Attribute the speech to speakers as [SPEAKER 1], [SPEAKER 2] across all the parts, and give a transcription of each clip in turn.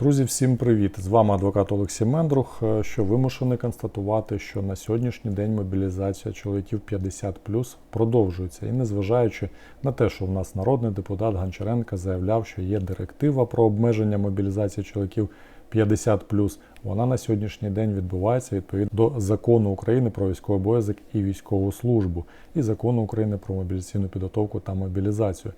[SPEAKER 1] Друзі, всім привіт! З вами адвокат Олексій Мендрух, е, що вимушений констатувати, що на сьогоднішній день мобілізація чоловіків 50 продовжується. І незважаючи на те, що в нас народний депутат Гончаренко заявляв, що є директива про обмеження мобілізації чоловіків 50 вона на сьогоднішній день відбувається відповідно до закону України про військовий обов'язок і військову службу, і закону України про мобілізаційну підготовку та мобілізацію.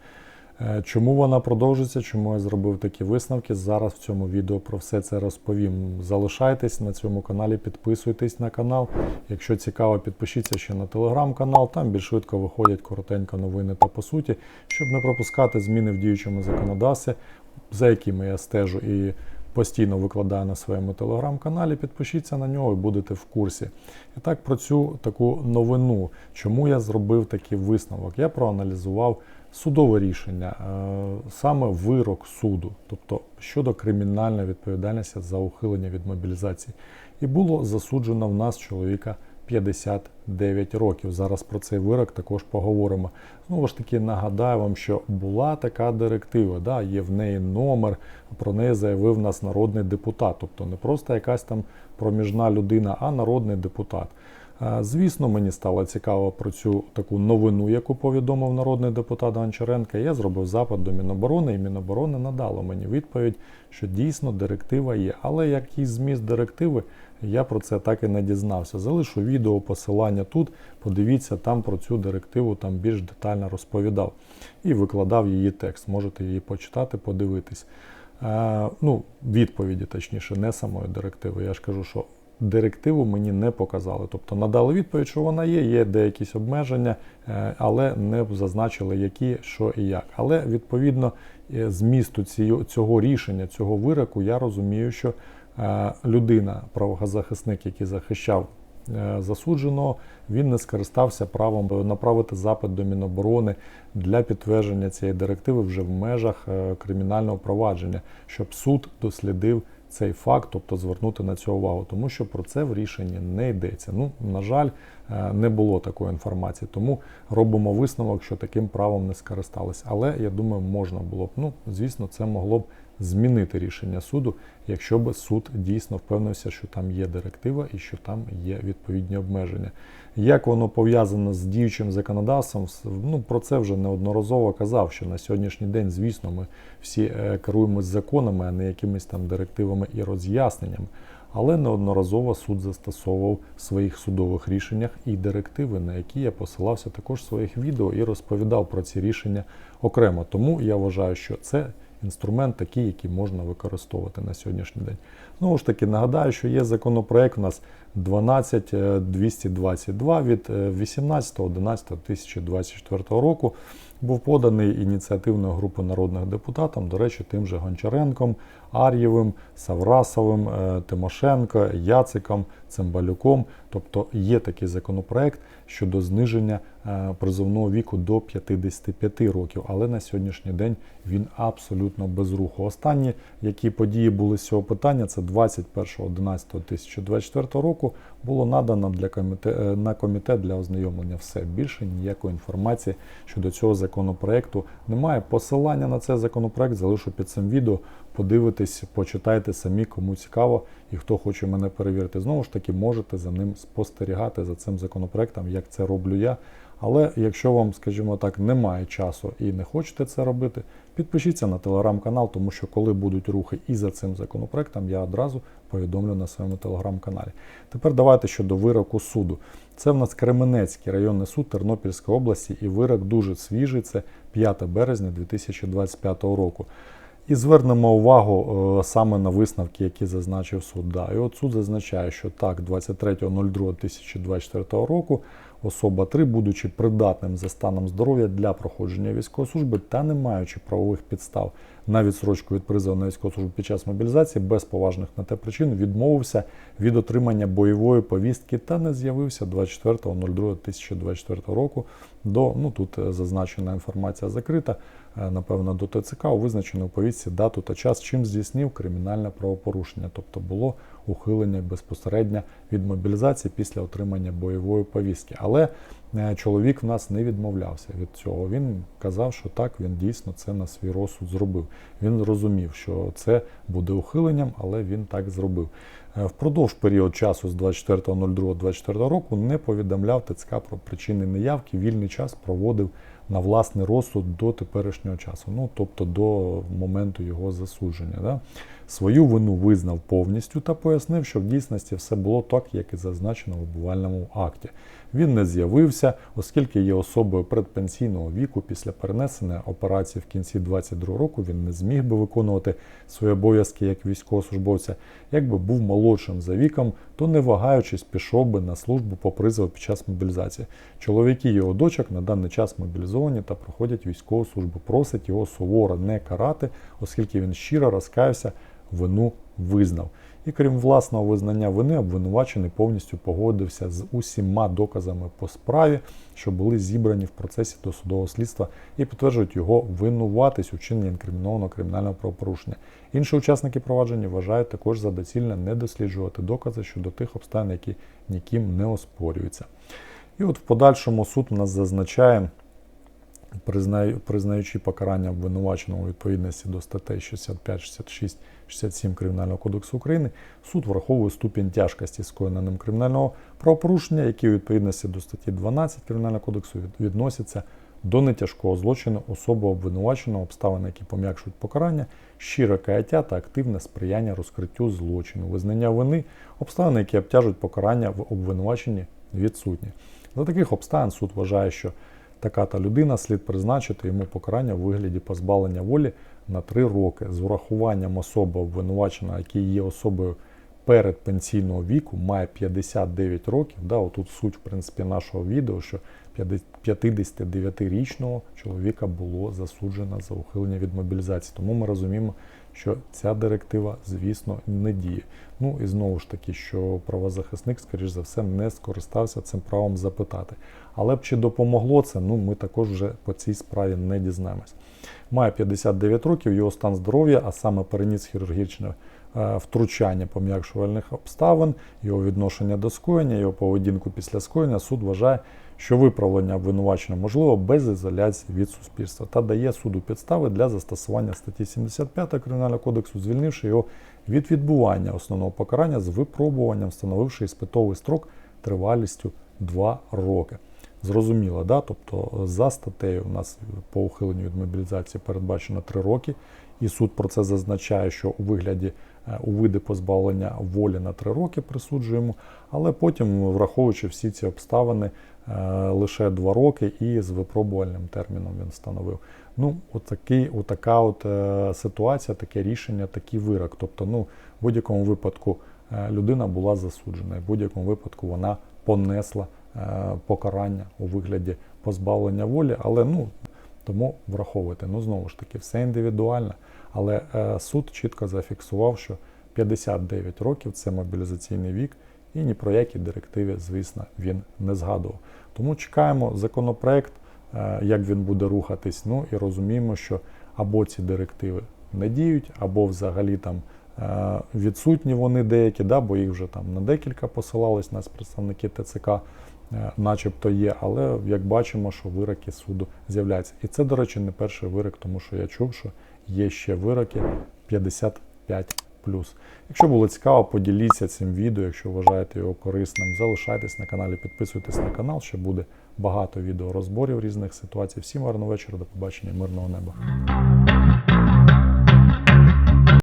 [SPEAKER 1] Е, Чому вона продовжиться? Чому я зробив такі висновки? Зараз в цьому відео про все це розповім. Залишайтесь на цьому каналі, підписуйтесь на канал. Якщо цікаво, підпишіться ще на телеграм-канал. Там більш швидко виходять коротенько новини та по суті, щоб не пропускати зміни в діючому законодавстві, за якими я стежу і постійно викладаю на своєму телеграм-каналі. Підпишіться на нього і будете в курсі. І так про цю таку новину. Чому я зробив такий висновок? Я проаналізував судове рішення, е, саме вирок суду, тобто щодо кримінальної відповідальності за ухилення від мобілізації. І було засуджено в нас чоловіка 59 років. Зараз про цей вирок також поговоримо. Знову ж таки, нагадаю вам, що була така директива, да, є в неї номер, про неї заявив нас народний депутат, тобто не просто якась там проміжна людина, а народний депутат. Е, Звісно, мені стало цікаво про цю таку новину, яку повідомив народний депутат Гончаренко. Я зробив запит до Міноборони, і Міноборони надало мені відповідь, що дійсно директива є. Але який зміст директиви, я про це так і не дізнався. Залишу відео, посилання тут. Подивіться, там про цю директиву там більш детально розповідав і викладав її текст. Можете її почитати, подивитись. Е, ну, відповіді, точніше, не самої директиви. Я ж кажу, що директиву мені не показали. Тобто надали відповідь, що вона є, є деякісь обмеження, е, але не зазначили, які, що і як. Але відповідно е, змісту цього рішення, цього вироку, я розумію, що людина, правозахисник, який захищав е, засудженого, він не скористався правом направити запит до Міноборони для підтвердження цієї директиви вже в межах е, кримінального провадження, щоб суд дослідив цей факт, тобто звернути на це увагу, тому що про це в рішенні не йдеться. Ну, на жаль, е, не було такої інформації, тому робимо висновок, що таким правом не скористалися. Але я думаю, можна було б. Ну, звісно, це могло б змінити рішення суду, якщо б суд дійсно впевнився, що там є директива і що там є відповідні обмеження. Як воно пов'язано з діючим законодавством, ну про це вже неодноразово казав, що на сьогоднішній день, звісно, ми всі е, керуємось законами, а не якимись там директивами і роз'ясненнями. Але неодноразово суд застосовував в своїх судових рішеннях і директиви, на які я посилався також в своїх відео і розповідав про ці рішення окремо. Тому я вважаю, що це інструмент такий, який можна використовувати на сьогоднішній день. Знову ж таки, нагадаю, що є законопроект у нас 12222 від е, 18.11.2024 року. Був поданий ініціативною групою народних депутатів, до речі, тим же Гончаренком, Ар'євим, Саврасовим, е, Тимошенко, Яциком, Цимбалюком. Тобто є такий законопроект щодо зниження е, призовного віку до 55 років, але на сьогоднішній день він абсолютно без руху. Останні, які події були з цього питання, це 21.11.2024 року було надано для комітет, на комітет для ознайомлення все. Більше ніякої інформації щодо цього законопроекту немає. Посилання на цей законопроект залишу під цим відео. Подивитись, почитайте самі, кому цікаво і хто хоче мене перевірити. Знову ж таки, можете за ним спостерігати за цим законопроектом, як це роблю я. Але якщо вам, скажімо так, немає часу і не хочете це робити, підпишіться на телеграм-канал, тому що коли будуть рухи і за цим законопроектом, я одразу повідомлю на своєму телеграм-каналі. Тепер давайте щодо вироку суду. Це в нас Кременецький районний суд Тернопільської області, і вирок дуже свіжий. Це 5 березня 2025 року. І звернемо увагу е, саме на висновки, які зазначив суд. Да. І от суд зазначає, що так, 23.02.2024 року особа 3, будучи придатним за станом здоров'я для проходження військової служби та не маючи правових підстав на відсрочку від призову на військову службу під час мобілізації без поважних на те причин відмовився від отримання бойової повістки та не з'явився 24.02.2024 року до ну тут е, зазначена інформація закрита, напевно, до ТЦК у визначену повістці дату та час, чим здійснив кримінальне правопорушення, тобто було ухилення безпосередньо від мобілізації після отримання бойової повістки. Але е, чоловік в нас не відмовлявся від цього. Він казав, що так, він дійсно це на свій розсуд зробив. Він розумів, що це буде ухиленням, але він так зробив. Е, Впродовж період часу з 24.02.24 року не повідомляв ТЦК про причини неявки. Вільний час проводив на власний розсуд до теперішнього часу, ну тобто до моменту його засудження. Да? Свою вину визнав повністю та пояснив, що в дійсності все було так, як і зазначено в обувальному акті. Він не з'явився, оскільки є особою предпенсійного віку після перенесення операції в кінці 22 року. Він не зміг би виконувати свої обов'язки як військовослужбовця. Якби був молодшим за віком, то не вагаючись пішов би на службу по призову під час мобілізації. Чоловіки його дочок на даний час мобілізовані та проходять військову службу. Просить його суворо не карати, оскільки він щиро розкаявся, вину визнав. І крім власного визнання вини, обвинувачений повністю погодився з усіма доказами по справі, що були зібрані в процесі досудового слідства, і підтверджують його винуватись у чиненні інкримінованого кримінального правопорушення. Інші учасники провадження вважають також за доцільне не досліджувати докази щодо тих обставин, які ніким не оспорюються. І от в подальшому суд нас зазначає, признаючи покарання обвинуваченого у відповідності до статей 65, 66, 67 Кримінального кодексу України, суд враховує ступінь тяжкості скоєного ним кримінального правопорушення, які у відповідності до статті 12 Кримінального кодексу відносяться до нетяжкого злочину особи обвинуваченого, обставини, які пом'якшують покарання, щире каяття та активне сприяння розкриттю злочину, визнання вини, обставини, які обтяжують покарання в обвинуваченні, відсутні. За таких обставин суд вважає, що така та людина слід призначити йому покарання у вигляді позбавлення волі на 3 роки з урахуванням особи обвинуваченої, який є особою передпенсійного віку, має 59 років. Да, отут суть, в принципі, нашого відео, що 59-річного чоловіка було засуджено за ухилення від мобілізації. Тому ми розуміємо, що ця директива, звісно, не діє. Ну і знову ж таки, що правозахисник, скоріш за все, не скористався цим правом запитати. Але б чи допомогло це, ну ми також вже по цій справі не дізнаємось. Має 59 років, його стан здоров'я, а саме переніс хірургічне втручання пом'якшувальних обставин, його відношення до скоєння, його поведінку після скоєння, суд вважає, що виправлення обвинувачення можливо без ізоляції від суспільства та дає суду підстави для застосування статті 75 Кримінального кодексу, звільнивши його від відбування основного покарання з випробуванням, встановивши іспитовий строк тривалістю 2 роки. Зрозуміло, да? тобто за статтею у нас по ухиленню від мобілізації передбачено 3 роки, і суд про це зазначає, що у вигляді е, у види позбавлення волі на 3 роки присуджуємо, але потім, враховуючи всі ці обставини, е, лише 2 роки і з випробувальним терміном він встановив. Ну, отакий, отака от е, ситуація, таке рішення, такий вирок. Тобто, ну, в будь-якому випадку е, людина була засуджена, і в будь-якому випадку вона понесла е, покарання у вигляді позбавлення волі, але ну, тому враховуйте. Ну, знову ж таки, все індивідуально. Але е, суд чітко зафіксував, що 59 років це мобілізаційний вік, і ні про які директиви, звісно, він не згадував. Тому чекаємо законопроект, е, як він буде рухатись. Ну і розуміємо, що або ці директиви не діють, або взагалі там е, відсутні вони деякі, да, бо їх вже там на декілька посилались нас представники ТЦК, е, начебто є, але як бачимо, що вироки суду з'являються. І це, до речі, не перший вирок, тому що я чув, що є ще вироки 55 Якщо було цікаво, поділіться цим відео, якщо вважаєте його корисним. Залишайтесь на каналі, підписуйтесь на канал, ще буде багато відео розборів різних ситуацій. Всім гарного вечора, до побачення, мирного неба.